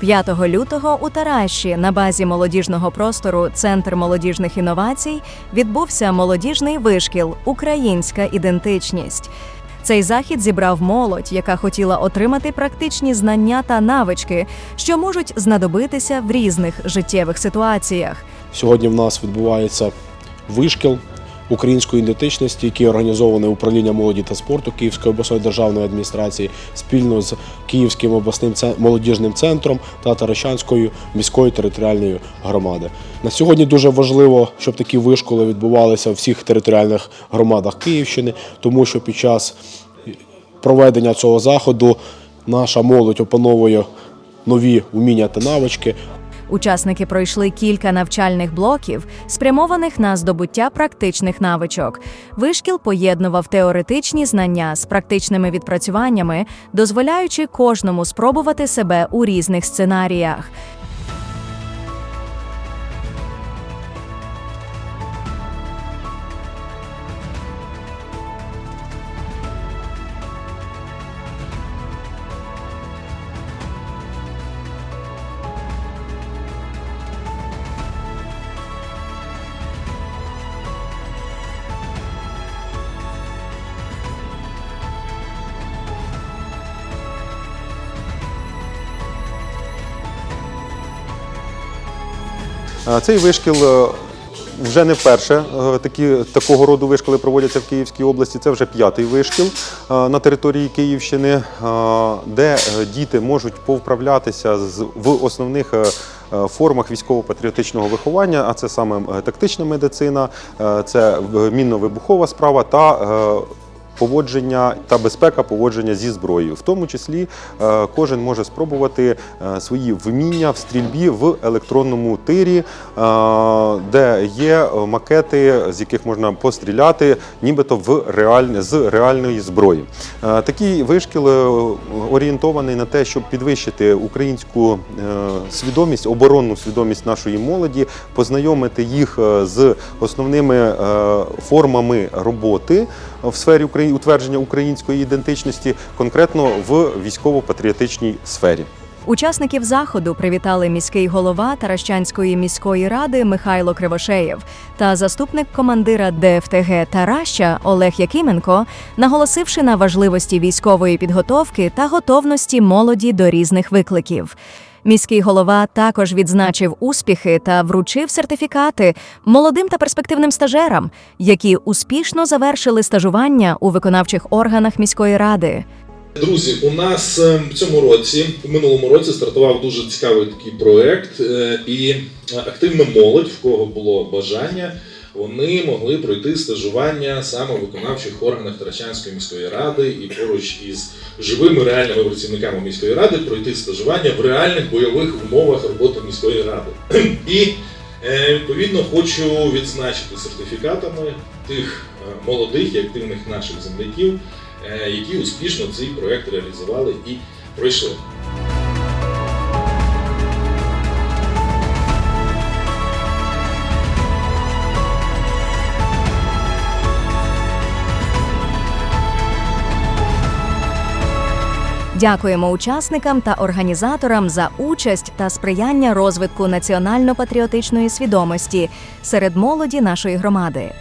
5 лютого у Тараші на базі молодіжного простору Центр молодіжних інновацій відбувся молодіжний вишкіл Українська ідентичність. Цей захід зібрав молодь, яка хотіла отримати практичні знання та навички, що можуть знадобитися в різних життєвих ситуаціях. Сьогодні в нас відбувається вишкіл української ідентичності, який організований управлінням молоді та спорту Київської обласної державної адміністрації спільно з Київським обласним молодіжним центром та Таращанською міською територіальною громади. На сьогодні дуже важливо, щоб такі вишколи відбувалися в всіх територіальних громадах Київщини, тому що під час проведення цього заходу наша молодь опановує нові уміння та навички, Учасники пройшли кілька навчальних блоків, спрямованих на здобуття практичних навичок. Вишкіл поєднував теоретичні знання з практичними відпрацюваннями, дозволяючи кожному спробувати себе у різних сценаріях. Цей вишкіл е, вже не вперше. Е, Такі, такого роду вишколи проводяться в Київській області. Це вже п'ятий вишкіл е, на території Київщини, де діти можуть повправлятися в основних. Формах військово-патріотичного виховання, а це саме тактична медицина, це мінно-вибухова справа та поводження та безпека поводження зі зброєю. В тому числі е, кожен може спробувати е, свої вміння в стрільбі в електронному тирі, е, де є макети, з яких можна постріляти, нібито в реаль... з реальної зброї. Такий вишкіл орієнтований на те, щоб підвищити українську свідомість, оборонну свідомість нашої молоді, познайомити їх з основними формами роботи в сфері Украї- утвердження української ідентичності, конкретно в військово-патріотичній сфері. Учасників заходу привітали міський голова Таращанської міської ради Михайло Кривошеєв та заступник командира ДФТГ Тараща Олег Якименко, наголосивши на важливості військової підготовки та готовності молоді до різних викликів. Міський голова також відзначив успіхи та вручив сертифікати молодим та перспективним стажерам, які успішно завершили стажування у виконавчих органах міської ради. Друзі, у нас е, в цьому році, в минулому році, стартував дуже цікавий такий проект, е, і активна молодь, в кого було бажання, вони могли пройти стажування саме в виконавчих органах Тарачанської міської ради і поруч із живими реальними працівниками міської ради пройти стажування в реальних бойових умовах роботи міської ради. І е, відповідно хочу відзначити сертифікатами тих е, молодих і активних наших земляків, е, які успішно цей проект реалізували і пройшли. Дякуємо учасникам та організаторам за участь та сприяння розвитку національно-патріотичної свідомості серед молоді нашої громади.